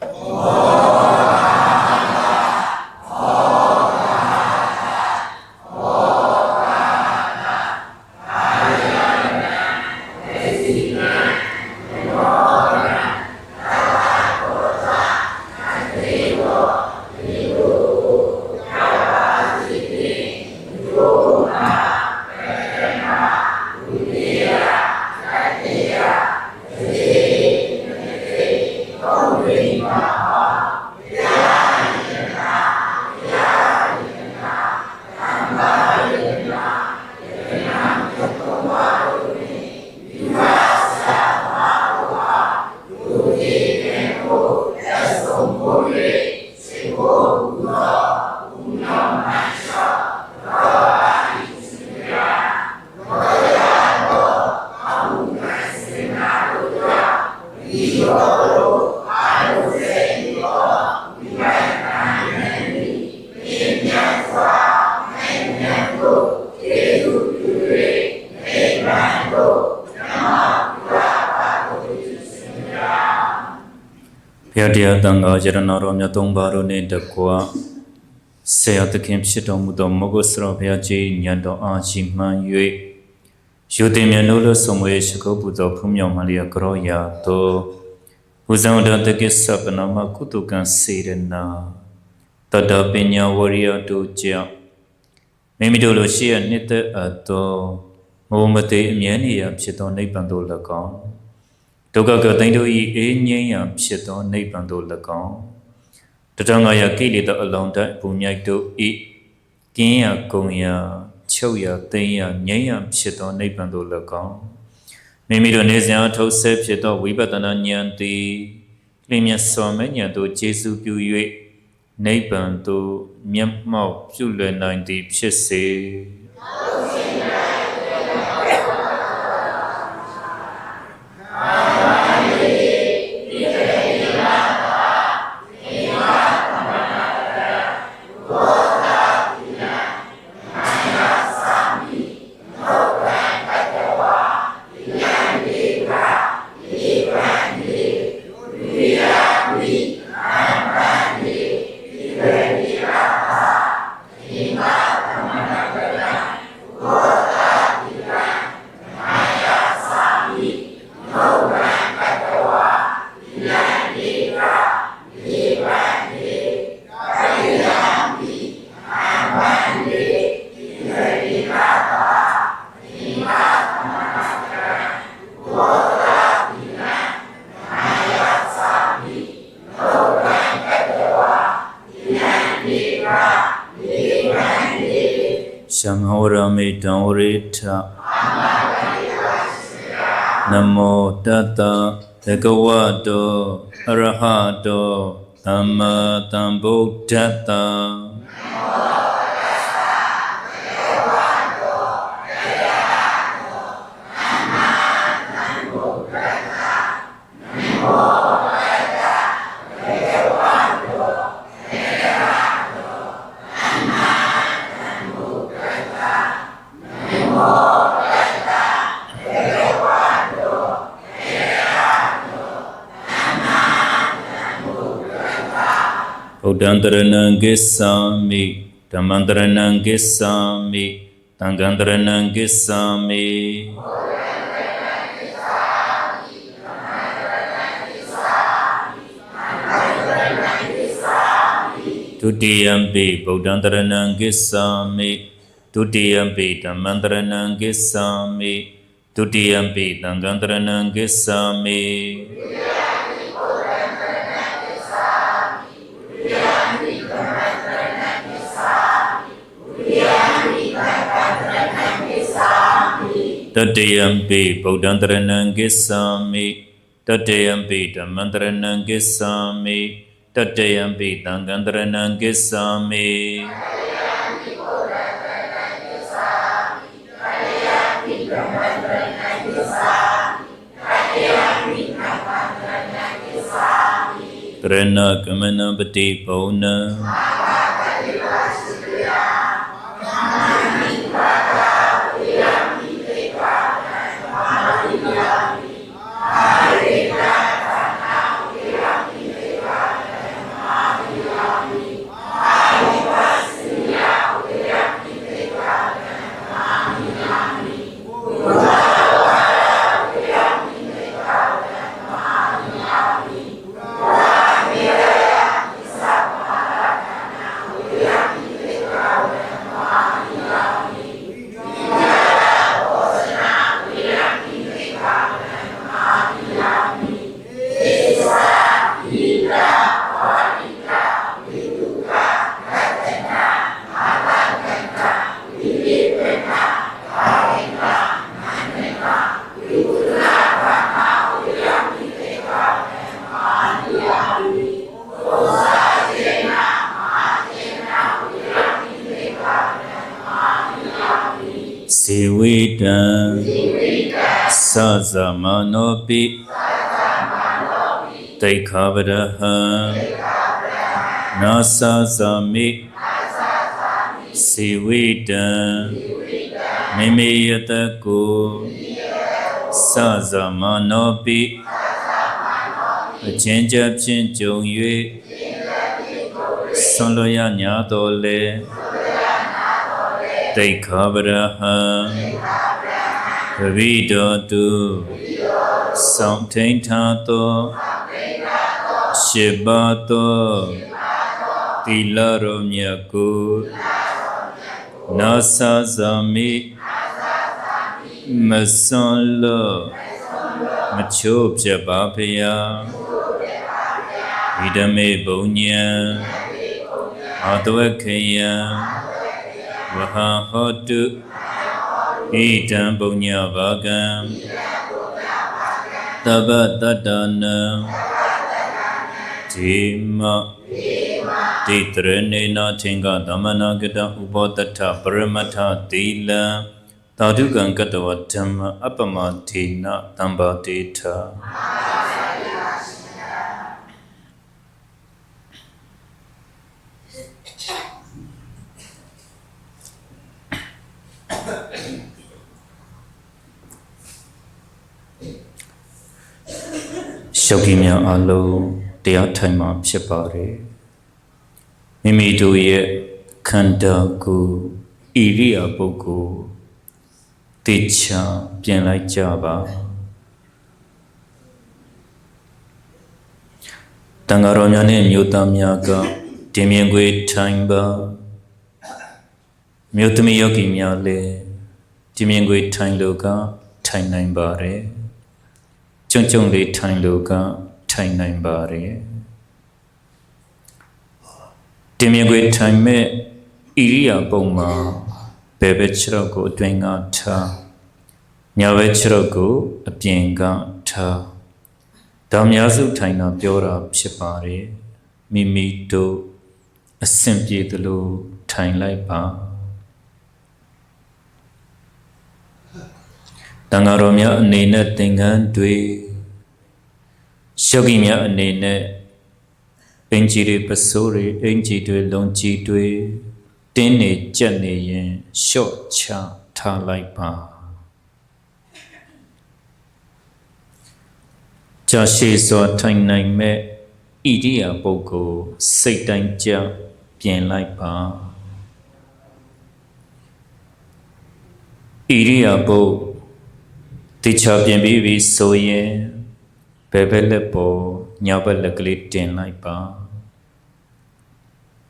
ဘု တရားတန်ခါရတနာတော်မြတ်သုံးပါးတို့နှင့်တကွဆေယသခင်ဖြစ်တော်မူသောမဂ္ဂစရောဘုရားကြီးညံတော်အားရှိမှန်၍ယူတင်မြတ်လို့လို့ဆုံးမွေရှိခိုးပူသောဖူးမြောက်မှလျက်ကြောရာသောဘုဇံတတကိစ္စပနမကုတုကံစေရနာတတပညာဝရိယတို့ကြောင့်မိမိတို့လိုရှိရနှစ်သက်အပ်သောမုံမတေအမြဲနေရာဖြစ်သောနိဗ္ဗာန်သို့၎င်း ဒုက္ခကတိန်တို့ဤအေးငြိမ်းရာဖြစ်သောနိဗ္ဗာန်သို့၎င်းတထငါယကိလေသာအလုံးတိုက်ဘုံမြိုက်တို့ဤကင်းရာကုံရာချုပ်ရာသိမ်းရာငြိမ်းရာဖြစ်သောနိဗ္ဗာန်သို့၎င်းမိမိတို့နေစဉ်အထုတ်ဆဲဖြစ်သောဝိပဿနာဉာဏ်သည်လင်းမြတ်စွာမဲ့ဉာဏ်သို့ကျေစုပြု၍နိဗ္ဗာန်သို့မျက်မှောက်ပြုလွယ်နိုင်သည်ဖြစ်စေ ရိထနမောတတသကဝတောအရဟတောသမ္မာသမ္ဗုဒ္ဓတ္တ ဗုဒ္ဓံတရဏံကိစ္ဆာမိဓမ္မံတရဏံကိစ္ဆာမိသံဃံတရဏံကိစ္ဆာမိဒုတိယံပိဗုဒ္ဓံတရဏံကိစ္ဆာမိဒုတိယံပိဓမ္မံတရဏံကိစ္ဆာမိဒုတိယံပိသံဃံတရဏံကိစ္ဆာမိတ တယံပိဗုဒ္ဓံတရဏံကိစ္ဆာမိတတယံပိဓမ္မံတရဏံကိစ္ဆာမိတတယံပိသံဃံတရဏံကိစ္ဆာမိတရဏကမနပတိဘုံနံတံ ပိတိခာဗရဟံနာသသမိစေဝိတံမိမိယတကိုသသမနောပိအချင်းချက်ဖြင့်ကြုံ၍ဆွန်လျာညာတော်လေတိခာဗရဟံပဝိတောတုသော င်းထိန်ထားသောရှစ်ပါးသောသီလရောမြတ်ကိုနာသဇာမိမစွန်လောမချိုးပြပါဖျားဣဒမေဘုံညံအာတဝခေယံဝဟဟောတုဣဒံဘုံညဘာကံ တပ္ပတတ္တနံဒီမတိတရဏေနသင်္ကသမနာကတဥပောတထပရမထသီလံသာဓုကံကတဝဓမ္မအပ္ပမထေနတံပါတိထ ရှုပ်ကြီးများအလုံးတရားထိုင်မှာဖြစ်ပါတယ်မိမိတို့ရဲ့ခန္ဓာကိုယ်ဣရိယာပုဂ္ဂိုလ်တေချာပြင်လိုက်ကြပါတန်ဃာတော်များနဲ့မြို့သားများကဒီမြင်ကွေထိုင်ပါမြို့သမီးယောဂီများလည်းဒီမြင်ကွေထိုင်လို့ကထိုင်နိုင်ပါတယ် ကြုံကြုံလေးထိုင်လို့ကထိုင်နိုင်ပါတယ်တင်မြင်ခွေထိုင်မဲ့ဣရိယာပုံမှာဘယ်ဘက်ခြေတော့ကိုအတွင်ကထားညာဘက်ခြေတော့ကိုအပြင်ကထားဒါများစုထိုင်တာပြောတာဖြစ်ပါတယ်မိမိတို့အဆင်ပြေသလိုထိုင်လိုက်ပါ တန်ဃာတော်များအနေနဲ့သင်္ကန်းတွေယောဂီများအနေနဲ့အင်ဂျီတွေပစိုးတွေအင်ဂျီတွေလုံကြီးတွေတင်းနေကြက်နေရင်ရှော့ချထားလိုက်ပါကြာရှည်စွာထိုင်နိုင်မဲ့ဣရိယာပုဂ္ဂိုလ်စိတ်တိုင်းကြပြင်လိုက်ပါဣရိယာပုတ် တိချပြင်ပြီးပြီဆိုရင်ဘယ်ဘက်လက်ပေါ်ညာဘက်လက်ကလေးတင်လိုက်ပါ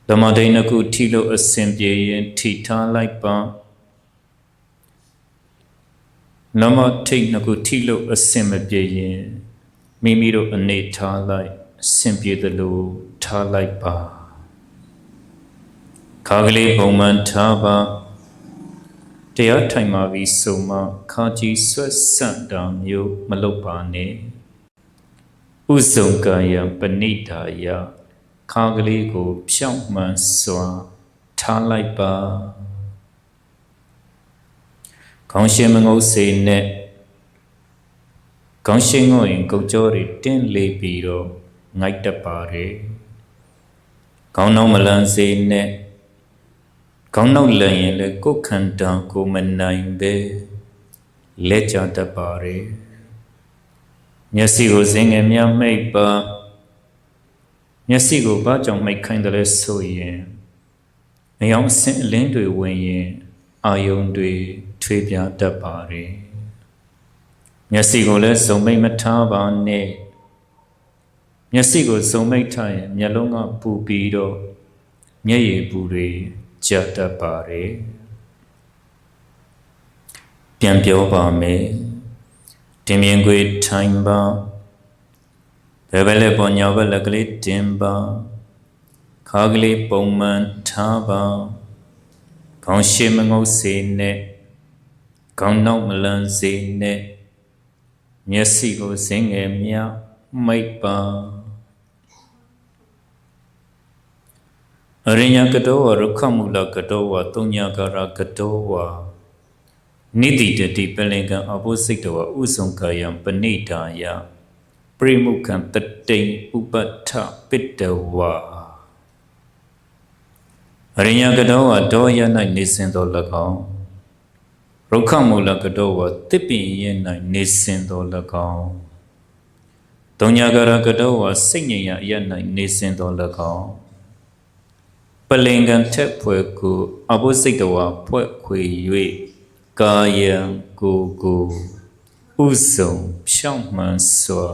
ဓမ္မဒိန်တစ်ခုထိလို့အစဉ်ပြေရင်ထိထားလိုက်ပါနမထိတ်နှစ်ခုထိလို့အစဉ်မပြေရင်မိမိတို့အနေထားလိုက်အစဉ်ပြေသလိုထားလိုက်ပါခါကလေးပုံမှန်ထားပါ တရားထိုင်ပါပြီဆိုမှခါကြီးဆွတ်ဆန့်တာမျိုးမလုပ်ပါနဲ့ဥဇုံကာယပဏိတာယခါကလေးကို ဖြောင့်မှန်စွာထားလိုက်ပါခေါင်းရှင်မငုတ်စေနဲ့ခေါင်းရှင်ငုတ်ရင်ကုတ်ကြောတွေတင်းလေးပြီးတော့ငိုက်တတ်ပါတယ်ခေါင်းနောက်မလန်းစေနဲ့ ခေါင်းနောက်လန်ရင်လည်းကိုယ်ခန္ဓာကိုမနိုင်ပဲလက်ကြတတ်ပါတယ်မျက်စိကိုစင်ငယ်များမိတ်ပါမျက်စိကိုဘာကြောင့်မိတ်ခိုင်းတယ်လဲဆိုရင်မယောင်အစင်အလင်းတွေဝင်ရင်အာယုံတွေထွေးပြားတတ်ပါတယ်မျက်စိကိုလည်းစုံမိတ်မထားပါနဲ့မျက်စိကိုစုံမိတ်ထားရင်မျက်လုံးကပူပြီးတော့မျက်ရည်ပူတွေ ကျတတ်ပါတယ်ပြန်ပြောပါမယ်တင်မြင်ခွေထိုင်ပါဘယ်ဘက်လက်ပေါ်ညာဘက်လက်ကလေးတင်ပါခါကလေးပုံမှန်ထားပါခေါင်းရှည်မငုပ်စေနဲ့ခေါင်းနောက်မလန်းစေနဲ့မျက်စိကိုစင်းငယ်မြမိတ်ပါ ရိညာကတောဝရုခမူလကတောဝတုံညာကာရကတောဝနိတိတတိပလင်ကံအဘုစိတ်တော်ဥဆောင်ကာယံပဏိတာယပရိမုခံတတိန်ဥပတ္ထပိတဝါအရိညာကတော်ဝဒောယ၌နေစင်တော်၎င်းရုခမူလကတော်ဝတစ်ပင်ရဲ့၌နေစင်တော်၎င်းတုံညာကရကတော်ဝစိတ်ငြိမ်ရအရ၌နေစင်တော်၎င်း ပလင်ကံထက်ဖွဲ့ကိုအဘုစိတ်တော်ဖွဲ့ခွေ၍ကာယံကိုကိုဥဆုံးဖြောင့်မှန်စွာ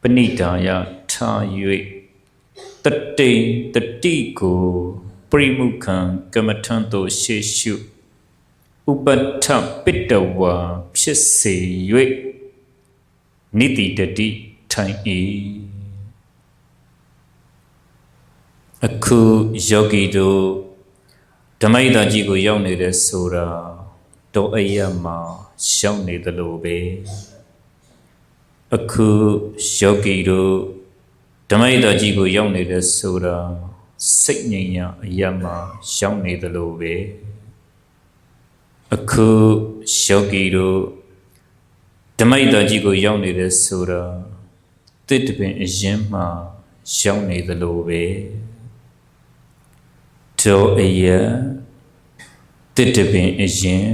ပဏိတာယထား၍တတိန်တတိကိုပရိမုခံကမ္မထံသို့ရှေရှုဥပတ္ထပိတဝါဖြစ်စေ၍နိတိတတိထိုင်၏ အခုယောဂီတို့ဓမ္မိတာကြီးကိုရောက်နေတဲ့ဆိုတာတော့အယက်မှာရှောင်းနေသလိုပဲအခုယောဂီတို့ဓမ္မိတာကြီးကိုရောက်နေတဲ့ဆိုတာစိတ်ငြိမ်ရအယက်မှာရှောင်းနေသလိုပဲအခုယောဂီတို့ဓမ္မိတာကြီးကိုရောက်နေတဲ့ဆိုတာတစ်တပင်အရင်မှရှောင်းနေသလိုပဲ တော့အယက်တစ်တပင်အရင်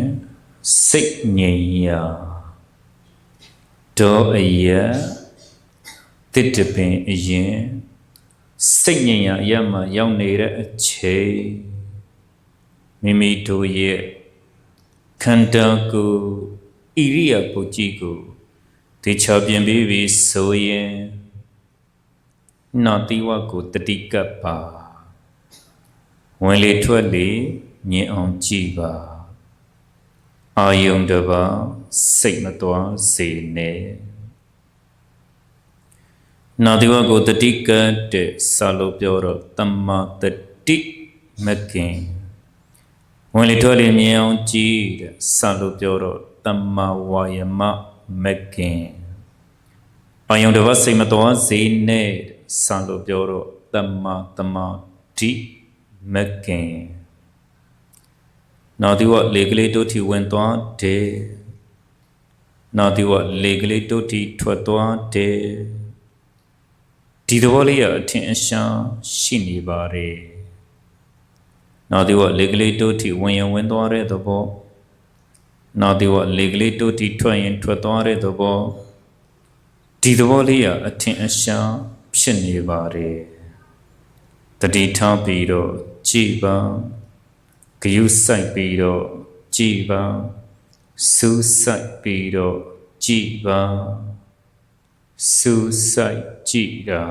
စိတ်ငြိမ်ရာတော့အယက်တစ်တပင်အရင်စိတ်ငြိမ်ရာအရမှရောက်နေတဲ့အချိန်မိမိတို့ရဲ့ခန္ဓာကိုယ်ဣရိယာပုကြီးကိုတေချာပြင်ပြီးပြီဆိုရင်နာတိဝကိုတတိကပ်ပါ ဝင်လေထွက်လေမြင်အောင်ကြည့်ပါအာယုံတပါစိတ်မသွားစေနဲ့နာတိဝကိုတတိကတ်တဲ့စာလို့ပြောတော့တမ္မာတတိမကင်ဝင်လေထွက်လေမြင်အောင်ကြည့်တဲ့စာလို့ပြောတော့တမ္မာဝါယမမကင်အာယုံတပါစိတ်မသွားစေနဲ့စာလို့ပြောတော့တမ္မာတမာတိ မကင်နောက်ဒီဝလေကလေးတို့ထီဝင်သွားတယ်နောက်ဒီဝလေကလေးတို့ထီထွက်သွားတယ်ဒီသဘောလေးရအထင်အရှားရှိနေပါတယ်နောက်ဒီဝလေကလေးတို့ထီဝင်ရင်ဝင်သွားတဲ့သဘောနောက်ဒီဝလေကလေးတို့ထီထွက်ရင်ထွက်သွားတဲ့သဘောဒီသဘောလေးရအထင်အရှားဖြစ်နေပါတယ်တတိထားပြီးတော့ ကြည်ပါဂယုဆိုင်ပြီးတော့ကြည်ပါစူးဆိုင်ပြီးတော့ကြည်ပါစူးဆိုင်ကြည်တာ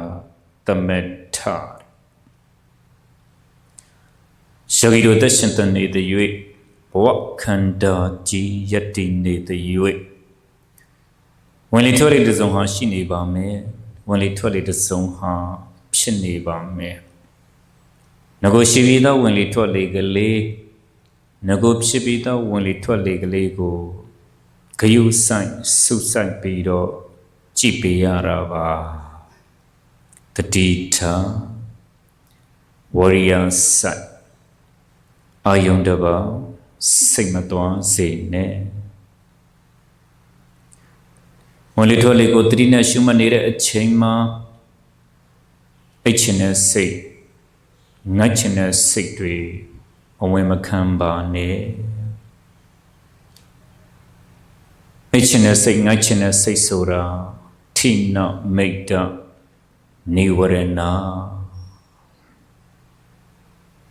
တမက်ထရှဂီတို့သက်ရှင်တနေတဲ့၍ဘဝခန္ဓာကြီးယက်တည်နေတဲ့၍ဝင်လေထွက်လေတစုံဟာရှိနေပါမယ်ဝင်လေထွက်လေတစုံဟာဖြစ်နေပါမယ် ငကိုရှိပြီးသောဝင်လေထွက်လေကလေးငကိုဖြစ်ပြီးသောဝင်လေထွက်လေကလေးကိုဂယုဆိုင်ဆုဆိုင်ပြီးတော့ကြည့်ပေးရတာပါတတိထာဝရိယဆိုင်အာယုန်တပါစိတ်မသွမ်းစေနဲ့ဝင်လေထွက်လေကိုတတိနဲ့ရှုမှတ်နေတဲ့အချိန်မှာအိတ်ချင်တဲ့စိတ် ငတ်ချင်တဲ့စိတ်တွေအဝင်မခံပါနဲ့အိတ်ချင်တဲ့စိတ်ငတ်ချင်တဲ့စိတ်ဆိုတာထိနမိတ်တနိဝရဏ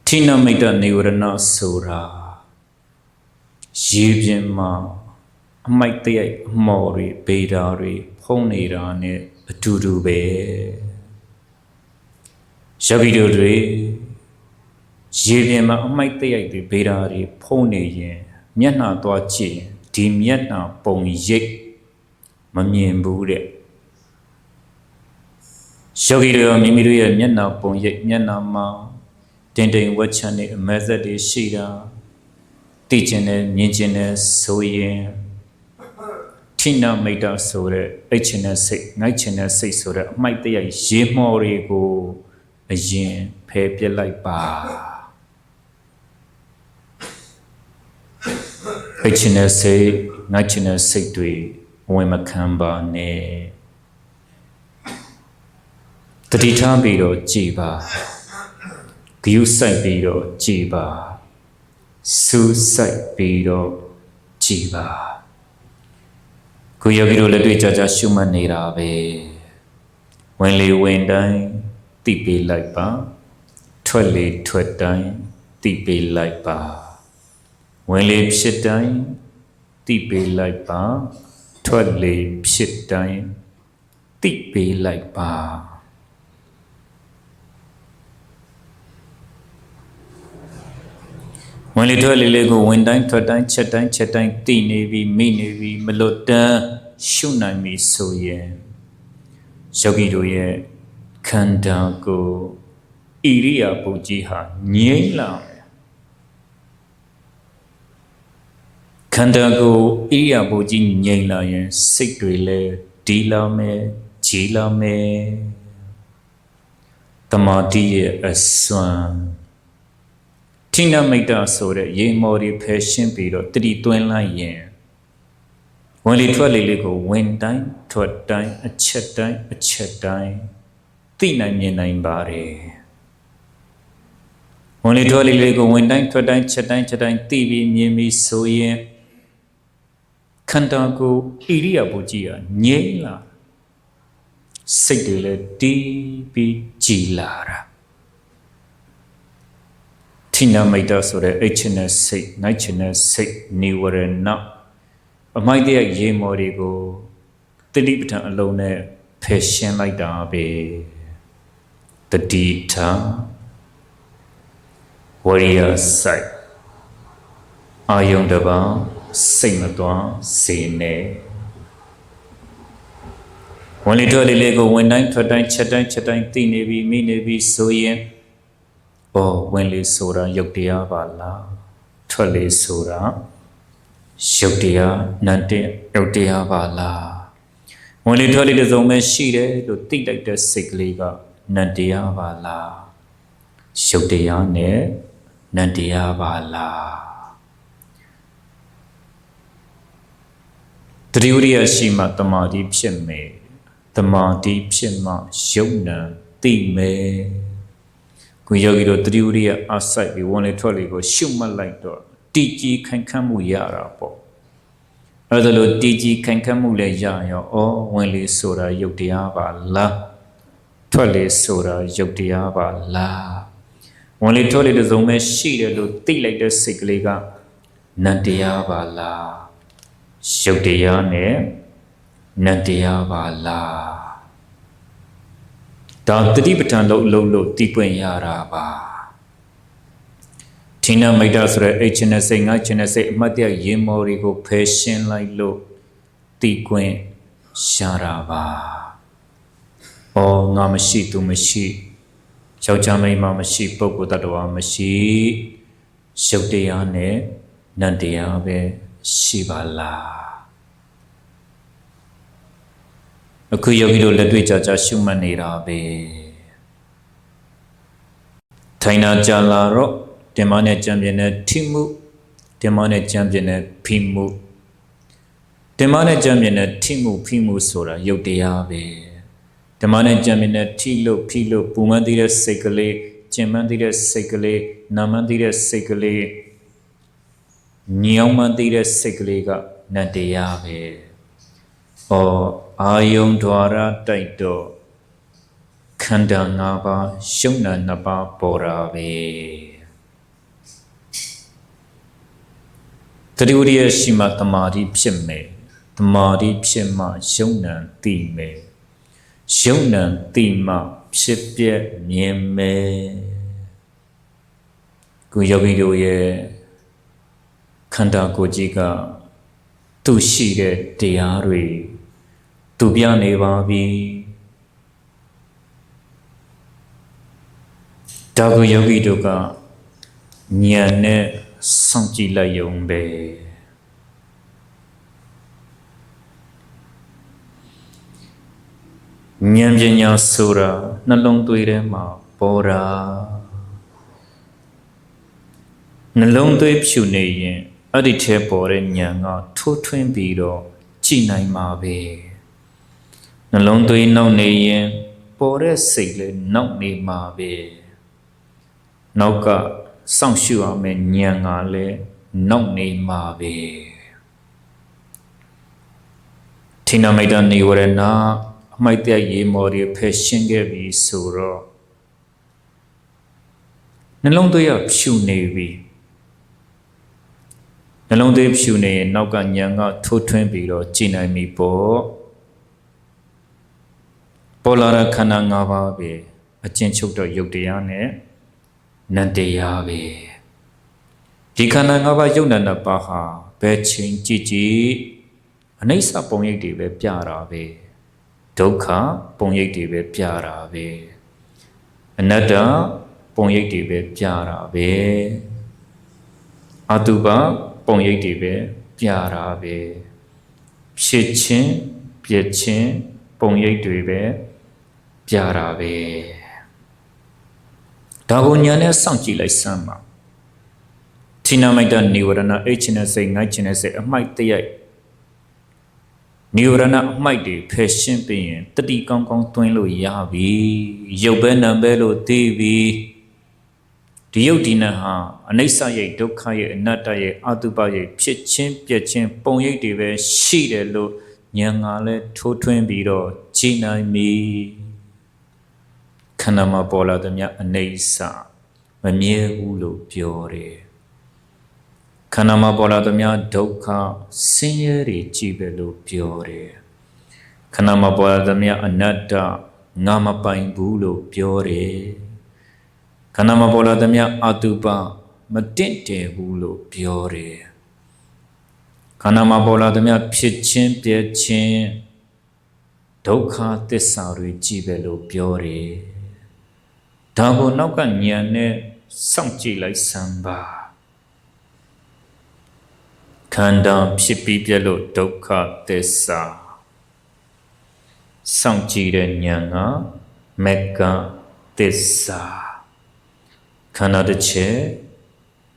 ထိနမိတ်တနိဝရဏဆိုတာရေပြင်မှာအမိုက်တရိုက်အမော်တွေဗေဒာတွေဖုံးနေတာ ਨੇ အတူတူပဲရဗီတို့တွေ ရေပြင်မှာအမိုက်တရိုက်တွေဗေဒာတွေဖုံးနေရင်မျက်နှာသွားကြည့်ဒီမျက်နှာပုံရိပ်မမြင်ဘူးတဲ့ယောဂီတွေမိမိတို့ရဲ့မျက်နှာပုံရိပ်မျက်နှာမှာတင်တိမ်ဝက်ချန်တွေအမဲဆက်တွေရှိတာသိကျင်တယ်မြင်ကျင်တယ်ဆိုရင်ထိနာမိတ်တာဆိုတဲ့အိတ်ချင်တဲ့စိတ်ငိုက်ချင်တဲ့စိတ်ဆိုတဲ့အမိုက်တရိုက်ရေမော်တွေကိုအရင်ဖယ်ပြစ်လိုက်ပါ ဖိတ်ချင်တဲ့စိတ်ငတ်ချင်တဲ့စိတ်တွေဝင်မခံပါနဲ့တတိထားပြီးတော့ကြည်ပါဂယုစိုက်ပြီးတော့ကြည်ပါစူးစိုက်ပြီးတော့ကြည်ပါကိုယောဂီတို့လက်တွေ့ကြကြရှုမှတ်နေတာပဲဝင်လေဝင်တိုင်းတိပေးလိုက်ပါထွက်လေထွက်တိုင်းတိပေးလိုက်ပါ ဝင်လေဖြစ်တိုင်းတိပေးလိုက်ပါထွက်လေဖြစ်တိုင်းတိပေးလိုက်ပါဝင်လေထွက်လေလေးကိုဝင်တိုင်းထွက်တိုင်းချက်တိုင်းချက်တိုင်းတိနေပြီမိနေပြီမလွတ်တမ်းရှုနိုင်ပြီဆိုရင်ယောဂီတို့ရဲ့ခန္ဓာကိုယ်ဣရိယာပုကြီးဟာငြိမ့်လာမယ်ခ န္ဓာကိုယ်ဣရိယာပုကြီးငြိမ့်လာရင်စိတ်တွေလည်းဒီလာမယ်ကြည်လာမယ်တမာတိရဲ့အစွမ်းထိနမိတ်တာဆိုတဲ့ရေမော်တွေဖယ်ရှင်းပြီးတော့တတိသွင်းလိုက်ရင်ဝင်လေထွက်လေလေးကိုဝင်တိုင်းထွက်တိုင်းအချက်တိုင်းအချက်တိုင်းသိနိုင်မြင်နိုင်ပါတယ်ဝင်လေထွက်လေလေးကိုဝင်တိုင်းထွက်တိုင်းချက်တိုင်းချက်တိုင်းသိပြီးမြင်ပြီးဆိုရင် ခန္ဓာကိုယ်ဣရိယာပုကြီးကငြိမ့်လာစိတ်တွေလည်းတီးပြီးကြည်လာတာထိနာမိတ်တာဆိုတဲ့အိတ်ချင်တဲ့စိတ်နိုင်ချင်တဲ့စိတ်နေဝရဏအမိုက်တဲ့ရေမော်တွေကိုတတိပဋ္ဌာန်အလုံးနဲ့ဖယ်ရှင်းလိုက်တာပဲတတိထာဝရိယစိုက်အာယုံတပါ စိတ်မသွားစေနဲ့ဝင်လေထွက်လေလေးကိုဝင်တိုင်းထွက်တိုင်းချက်တိုင်းချက်တိုင်းသိနေပြီမိနေပြီဆိုရင်အော်ဝင်လေဆိုတာယုတ်တရားပါလားထွက်လေဆိုတာယုတ်တရားနန္တယုတ်တရားပါလားဝင်လေထွက်လေတစ်စုံပဲရှိတယ်လို့သိလိုက်တဲ့စိတ်ကလေးကနန္တရားပါလားယုတ်တရားနဲ့နန္တရားပါလား တတိဝရိယရှိမှတမာတိဖြစ်မယ်တမာတိဖြစ်မှယုတ်နံသိမယ်ကိုယောဂီတို့တတိဝရိယအစိုက်ပြီးဝင်လေထွက်လေကိုရှုမှတ်လိုက်တော့တည်ကြည်ခိုင်ခန့်မှုရတာပေါ့အဲ့ဒါလို့တည်ကြည်ခိုင်ခန့်မှုလည်းရရောဩဝင်လေဆိုတာယုတ်တရားပါလားထွက်လေဆိုတာယုတ်တရားပါလားဝင်လေထွက်လေတစ်စုံပဲရှိတယ်လို့သိလိုက်တဲ့စိတ်ကလေးကနတ်တရားပါလား ရုပ်တရားနဲ့နတ်တရားပါလားဒါတတိပဋ္ဌာန်လုံးလုံးလို့တည်ပွင့်ရတာပါထင်းနမိတ်တာဆိုရဲအိတ်ချင်တဲ့စိတ်ငါချင်တဲ့စိတ်အမှတ်တရရင်မော်တွေကိုဖယ်ရှင်းလိုက်လို့တည်ခွင့်ရှာတာပါ။အော်ငါမရှိသူမရှိယောက်ျားမိန်းမမရှိပုဂ္ဂိုလ်တ attva မရှိရုပ်တရားနဲ့နတ်တရားပဲ ရှိပါလားအခုယောဂီတို့လက်တွေ့ကြကြရှုမှတ်နေတာပဲထိုင်နာကြလာတော့တင်မနဲ့ကြံပြင်းတဲ့ထိမှုတင်မနဲ့ကြံပြင်းတဲ့ဖိမှုတင်မနဲ့ကြံပြင်းတဲ့ထိမှုဖိမှုဆိုတာယုတ်တရားပဲတင်မနဲ့ကြံပြင်းတဲ့ထိလို့ဖိလို့ပူမန်းသိတဲ့စိတ်ကလေးကျင်မန်းသိတဲ့စိတ်ကလေးနာမန်းသိတဲ့စိတ်ကလေး ညောင်းမှန်းသိတဲ့စိတ်ကလေးကနတ်တရားပဲ။အော်အာယုံ द्वार တိုက်တော့ခန္ဓာ၅ပါးရှုံနာ၅ပါးပေါ်တာပဲ။တတိဝရိယရှိမှတမာတိဖြစ်မယ်။တမာတိဖြစ်မှရှုံနာသိမယ်။ရှုံနာသိမှဖြစ်ပြက်မြင်မယ်။ကိုယောဂီတို့ရဲ့ ခန္ဓာကိုယ်ကြီးကသူရှိတဲ့တရားတွေသူပြနေပါပြီဒါကိုယောဂီတို့ကဉာဏ်နဲ့စောင့်ကြည့်လိုက်ရုံပဲဉာဏ်ပညာဆိုတာနှလုံးသွေးထဲမှာပေါ်တာနှလုံးသွေးဖြူနေရင် အဲ့ဒီထဲပေါ်တဲ့ဉာဏ်ကထိုးထွင်းပြီးတော့ကြည်နိုင်မှာပဲနှလုံးသွေးနှောက်နေရင်ပေါ်တဲ့စိတ်လည်းနှောက်နေမှာပဲနောက်ကစောင့်ရှုရမယ့်ဉာဏ်ကလည်းနှောက်နေမှာပဲထိနာမိတ်တနေဝရဏအမိုက်တဲ့ရေမော်တွေဖယ်ရှင်းခဲ့ပြီဆိုတော့နှလုံးသွေးရဖြူနေပြီ နှလုံးသွေးဖြူနေရင်နောက်ကညံကထိုးထွင်းပြီးတော့ကြည်နိုင်ပြီပေါ့ပေါ်လာတဲ့ခန္ဓာ၅ပါးပဲအကျဉ်းချုပ်တော့ယုတ်တရားနဲ့နတ်တရားပဲဒီခန္ဓာ၅ပါးယုတ်နံနှစ်ပါးဟာဘယ်ချိန်ကြည့်ကြည့်အနိစ္စပုံရိပ်တွေပဲပြတာပဲဒုက္ခပုံရိပ်တွေပဲပြတာပဲအနတ္တပုံရိပ်တွေပဲပြတာပဲအတုပ ပုံရိပ်တွေပဲပြတာပဲဖြစ်ချင်းပြည့်ချင်းပုံရိပ်တွေပဲပြတာပဲဒါကိုညာနဲ့စောင့်ကြည့်လိုက်စမ်းပါထိနာမိတ်တနိဝရဏအိတ်ချင်တဲ့စိတ်ငိုက်ချင်တဲ့စိတ်အမိုက်တရိုက်နိဝရဏအမိုက်တွေဖယ်ရှင်းပြီးရင်တတိကောင်းကောင်းသွင်းလို့ရပြီရုပ်ပဲနာပဲလို့သိပြီ ဒီယုတ်ဒီနဟာအနိစ္စရဲ့ဒုက္ခရဲ့အနတ္တရဲ့အတုပရဲ့ဖြစ်ချင်းပြက်ချင်းပုံရိပ်တွေပဲရှိတယ်လို့ဉာဏ်ကလည်းထိုးထွင်းပြီးတော့ကြည်နိုင်ပြီခန္ဓာမှာပေါ်လာသည်များအနိစ္စမမြဲဘူးလို့ပြောတယ်ခန္ဓာမှာပေါ်လာသည်များဒုက္ခဆင်းရဲတွေကြည်ပဲလို့ပြောတယ်ခန္ဓာမှာပေါ်လာသည်များအနတ္တငါမပိုင်ဘူးလို့ပြောတယ် ခန္ဓာမှာပေါ်လာသည်များအတုပမတင့်တယ်ဘူးလို့ပြောတယ်ခန္ဓာမှာပေါ်လာသည်များဖြစ်ချင်းပြည့်ချင်းဒုက္ခသစ္စာတွေကြည်ပဲလို့ပြောတယ်ဒါကိုနောက်ကဉာဏ်နဲ့စောင့်ကြည့်လိုက်စမ်းပါခန္ဓာဖြစ်ပြီးပြလို့ဒုက္ခသစ္စာစောင့်ကြည့်တဲ့ဉာဏ်ကမက္ကသစ္စာခ န္ဓာတစ်ချက်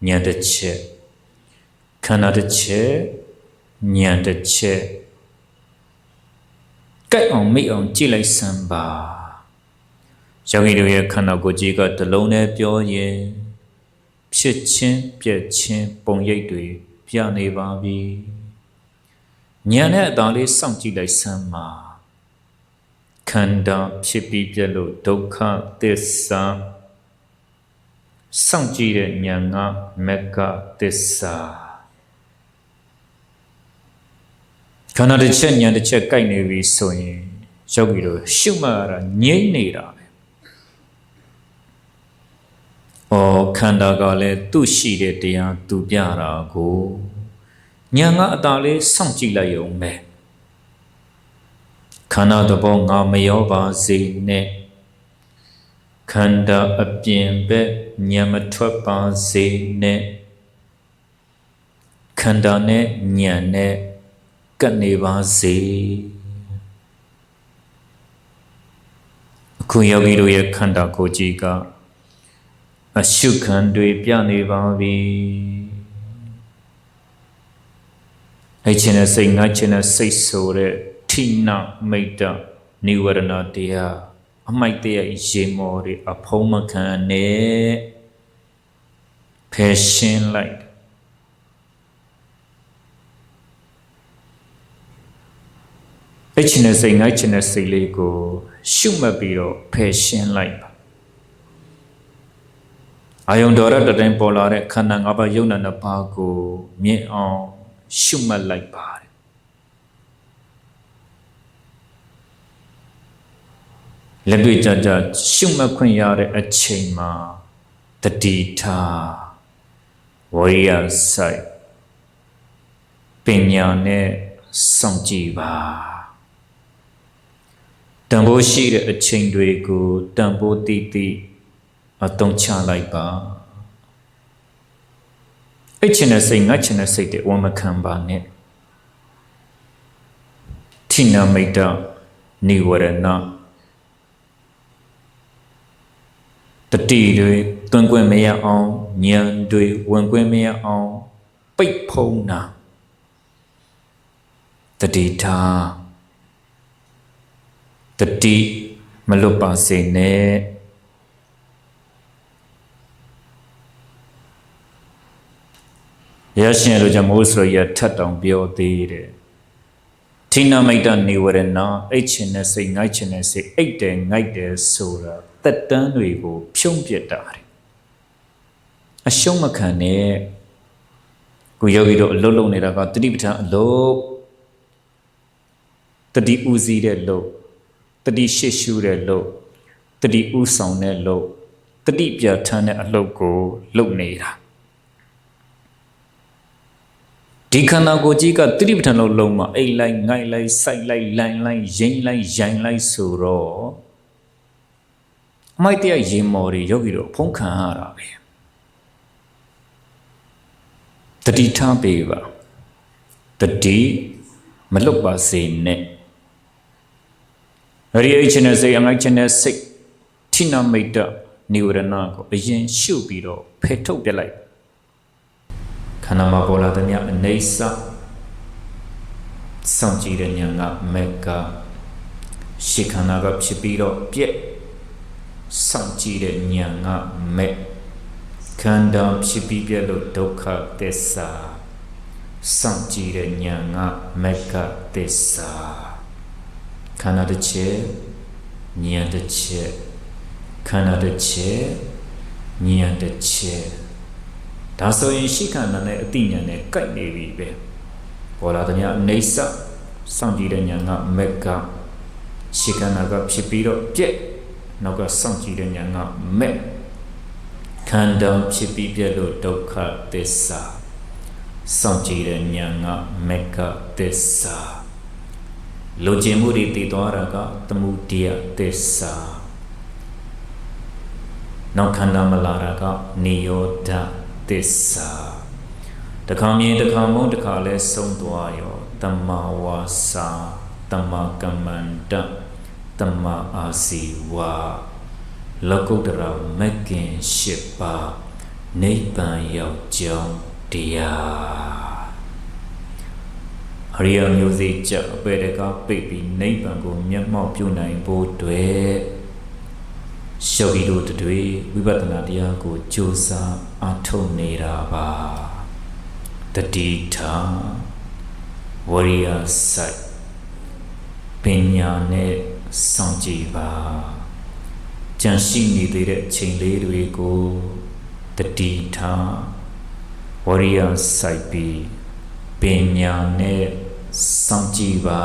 ဉာဏ်တစ်ချက်ခန္ဓာတစ်ချက်ဉာဏ်တစ်ချက်ကြိုက်အောင်မိအောင်ကြည့်လိုက်စမ်းပါယောဂီတို့ရဲ့ခန္ဓာကိုယ်ကြီးကတလုံးနဲ့ပြောရင်ဖြစ်ချင်းပြက်ချင်းပုံရိပ်တွေပြနေပါပြီဉာဏ်နဲ့အတော်လေးစောင့်ကြည့်လိုက်စမ်းပါခန္ဓာဖြစ်ပြီးပြက်လို့ဒုက္ခသစ္စာ စောင့်ကြည့်တဲ့ဉာဏ်ကမက္ကသစ္စာခန္ဓာတစ်ချက်ဉာဏ်တစ်ချက်ကြိုက်နေပြီဆိုရင်ယောဂီတို့ရှုမှတ်ရတာငြိမ့်နေတာပဲ။အော်ခန္ဓာကလည်းသူ့ရှိတဲ့တရားသူပြတာကိုဉာဏ်ကအတားလေးစောင့်ကြည့်လိုက်ရုံပဲ။ခန္ဓာသဘောငါမရောပါစေနဲ့ ခန္ဓာအပြင်ဘက်ဉာဏ်မထွက်ပါစေနဲ့ခန္ဓာနဲ့ဉာဏ်နဲ့ကပ်နေပါစေအခုယောဂီတို့ရဲ့ခန္ဓာကိုယ်ကြီးကအရှုခံတွေပြနေပါပြီအဲ့ချင်းတဲ့စိတ်ငါချင်းတဲ့စိတ်ဆိုတဲ့ထိနာမိတ်တနိဝရဏတရား အမိုက်တရရေမော်တွေအဖုံးမခံနဲ့ဖယ်ရှင်းလိုက်အဲ့ချင်းတဲ့စိတ်ငါချင်းတဲ့စိတ်လေးကိုရှုမှတ်ပြီးတော့ဖယ်ရှင်းလိုက်ပါအာယုံတော်ရတတိုင်းပေါ်လာတဲ့ခန္ဓာ၅ပါးယုံနာနှစ်ပါးကိုမြင်အောင်ရှုမှတ်လိုက်ပါတယ် လက်တွေ့ကြကြရှုမှတ်ခွင့်ရတဲ့အချိန်မှာတတိထားဝရိယစိုက်ပညာနဲ့စောင့်ကြည့်ပါတန်ဖိုးရှိတဲ့အချိန်တွေကိုတန်ဖိုးတည်တည်အတုံးချလိုက်ပါအိတ်ချင်တဲ့စိတ်ငတ်ချင်တဲ့စိတ်တွေဝမခံပါနဲ့ထိနာမိတ်တနိဝရဏ တတိတွေတွင်ကွင်မရအောင်ဉာဏ်တွေဝင်ကွင်မရအောင်ပိတ်ဖုံးတာတတိထားတတိမလွတ်ပါစေနဲ့ရရှင်လိုကြောင့်မိုးဆိုရထတ်တောင်ပြောသေးတယ်ဌိနမိတ်တနေဝရဏအိတ်ချင်တဲ့စိတ်ငိုက်ချင်တဲ့စိတ်အိတ်တယ်ငိုက်တယ်ဆိုတာ တက်တန်းတွေကို ဖြုံးပြစ်တာတယ်အရှုံးမခံနဲ့ကိုယောဂီတို့အလုံးလုံးနေတာကတတိပဋ္ဌာန်အလုံးတတိဥစည်းတဲ့လို့တတိရှေ့ရှုတဲ့လို့တတိဥဆောင်တဲ့လို့တတိပြဋ္ဌာန်းတဲ့အလုပ်ကိုလုပ်နေတာဒီခန္ဓာကိုယ်ကြီးကတတိပဋ္ဌာန်လုံးလုံးမှာအိတ်လိုက်ငိုက်လိုက်စိုက်လိုက်လိုင်လိုက်ရိမ့်လိုက်ရိုင်လိုက်ဆိုတော့ အမိုက်တရရေမော်တွေယောဂီတို့ဖုံးခံရတာပဲတတိထားပေးပါတတိမလွတ်ပါစေနဲ့ရိယချင်တဲ့စိတ်အမိုက်ချင်တဲ့စိတ်ဌိနမိတ်တနိဝရဏကိုအရင်ရှုပြီးတော့ဖယ်ထုတ်ပြလိုက်ခန္ဓာမှာပေါ်လာတဲ့မြအနေဆစောင့်ကြည့်တဲ့ဉာဏ်ကမက်ကရှေခန္ဓာကဖြစ်ပြီးတော့ပြက် စောင့်ကြည့်တဲ့ဉာဏ်ကမဲ့ခန္ဓာဖြစ်ပြီးပြက်လို့ဒုက္ခသစ္စာစောင့်ကြည့်တဲ့ဉာဏ်ကမက်ကသစ္စာခန္ဓာတစ်ချက်ဉာဏ်တစ်ချက်ခန္ဓာတစ်ချက်ဉာဏ်တစ်ချက်ဒါဆိုရင်ရှေခန္ဓာနဲ့အတိညာနဲ့ကိုက်နေပြီပဲပေါ်လာတဲ့ဉာဏ်အနေဆစောင့်ကြည့်တဲ့ဉာဏ်ကမက်ကရှေကနာကဖြစ်ပြီးတော့ပြက် နောက်ကစောင့်ကြည့်တဲ့ညာကမဲ့ခန္ဓာဖြစ်ပြီးပြက်လို့ဒုက္ခသစ္စာစောင့်ကြည့်တဲ့ညာကမက်ကသစ္စာလိုချင်မှုတွေတည်သွားတာကသမှုတရားသစ္စာနောက်ခန္ဓာမလာတာကနိရောဓသစ္စာတခါမြင်တခါမုန်းတခါလဲဆုံးသွားရောတမ္မာဝါစာတမ္မာကမ္မန္တ တမ္မာအာစီဝါလောကုတ္တရာမဂ်ကင်၈ပါးနိဗ္ဗာန်ရောက်ကြောင်းတရားအရိယမျိုးစေ့ကြအပေတကားပိတ်ပြီးနိဗ္ဗာန်ကိုမျက်မှောက်ပြုနိုင်ဖို့အတွက်ရှောဂီတို့တွေဝိပဿနာတရားကိုကြိုးစားအားထုတ်နေတာပါတတိထာဝရိယစိုက်ပညာနဲ့ စောင့်ကြည့်ပါကြံရှိနေသေးတဲ့အချိန်လေးတွေကိုတတိထားဝရိယစိုက်ပြီးပညာနဲ့စောင့်ကြည့်ပါ